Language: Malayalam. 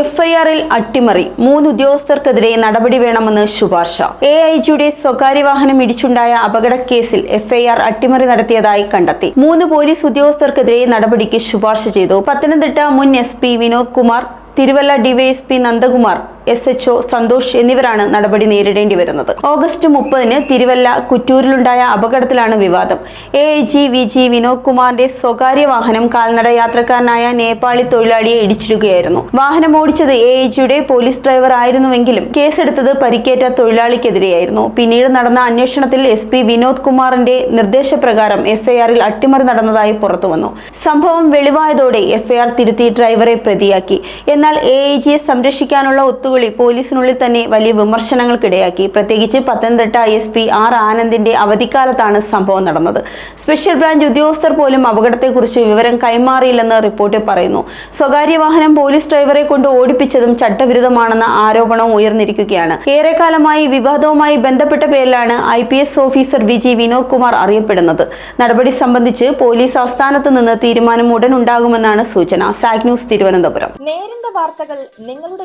എഫ്ഐആറിൽ അട്ടിമറി. മൂന്ന് ഉദ്യോഗസ്ഥർക്കെതിരെ നടപടി വേണമെന്ന് ശുപാർശ. എ ഐ ജിയുടെ സ്വകാര്യ വാഹനം ഇടിച്ചുണ്ടായ കേസിൽ എഫ്ഐആർ അട്ടിമറി നടത്തിയതായി കണ്ടെത്തി. മൂന്ന് പോലീസ് ഉദ്യോഗസ്ഥർക്കെതിരെ നടപടിക്ക് ശുപാർശ ചെയ്തു. പത്തനംതിട്ട മുൻ S P Vinod Kumar Thiruvalla DYSP Nandakumar S H Santhosh എന്നിവരാണ് നടപടി നേരിടേണ്ടി വരുന്നത്. ഓഗസ്റ്റ് മുപ്പതിന് തിരുവല്ല കുറ്റൂരിലുണ്ടായ അപകടത്തിലാണ് വിവാദം. A G V G Vinod കുമാറിന്റെ സ്വകാര്യ വാഹനം കാൽനട യാത്രക്കാരനായ നേപ്പാളി തൊഴിലാളിയെ ഇടിച്ചിടുകയായിരുന്നു. വാഹനം ഓടിച്ചത് എ ജിയുടെ പോലീസ് ഡ്രൈവർ ആയിരുന്നുവെങ്കിലും കേസെടുത്തത് പരിക്കേറ്റ തൊഴിലാളിക്കെതിരെയായിരുന്നു. പിന്നീട് നടന്ന അന്വേഷണത്തിൽ എസ് പി വിനോദ് കുമാറിന്റെ നിർദ്ദേശപ്രകാരം എഫ്ഐആറിൽ അട്ടിമറി നടന്നതായി പുറത്തുവന്നു. സംഭവം വെളിവായതോടെ എഫ്ഐആർ തിരുത്തി ഡ്രൈവറെ പ്രതിയാക്കി. എന്നാൽ എ ജിയെ സംരക്ഷിക്കാനുള്ള ഒത്തുകളി പോലീസിനുള്ളിൽ തന്നെ വലിയ വിമർശനങ്ങൾക്കിടയാക്കി. പ്രത്യേകിച്ച് പത്തനംതിട്ട എസ് പി ആർ ആനന്ദിന്റെ അവധിക്കാലത്താണ് സംഭവം നടന്നത്. സ്പെഷ്യൽ ബ്രാഞ്ച് ഉദ്യോഗസ്ഥർ പോലും അപകടത്തെക്കുറിച്ച് വിവരം കൈമാറിയില്ലെന്ന് റിപ്പോർട്ടിൽ പറയുന്നു. സ്വകാര്യ വാഹനം പോലീസ് ഡ്രൈവറെ കൊണ്ട് ഓടിപ്പിച്ചതും ചട്ടവിരുദ്ധമാണെന്ന ആരോപണവും ഉയർന്നിരിക്കുകയാണ്. ഏറെക്കാലമായി വിവാദവുമായി ബന്ധപ്പെട്ട പേരിലാണ് I P S officer V G Vinod Kumar അറിയപ്പെടുന്നത്. നടപടി സംബന്ധിച്ച് പോലീസ് ആസ്ഥാനത്ത് നിന്ന് തീരുമാനം ഉടൻ ഉണ്ടാകുമെന്നാണ് സൂചന. സാഗ് ന്യൂസ് തിരുവനന്തപുരം. നേരിന്റെ വാർത്തകൾ നിങ്ങളുടെ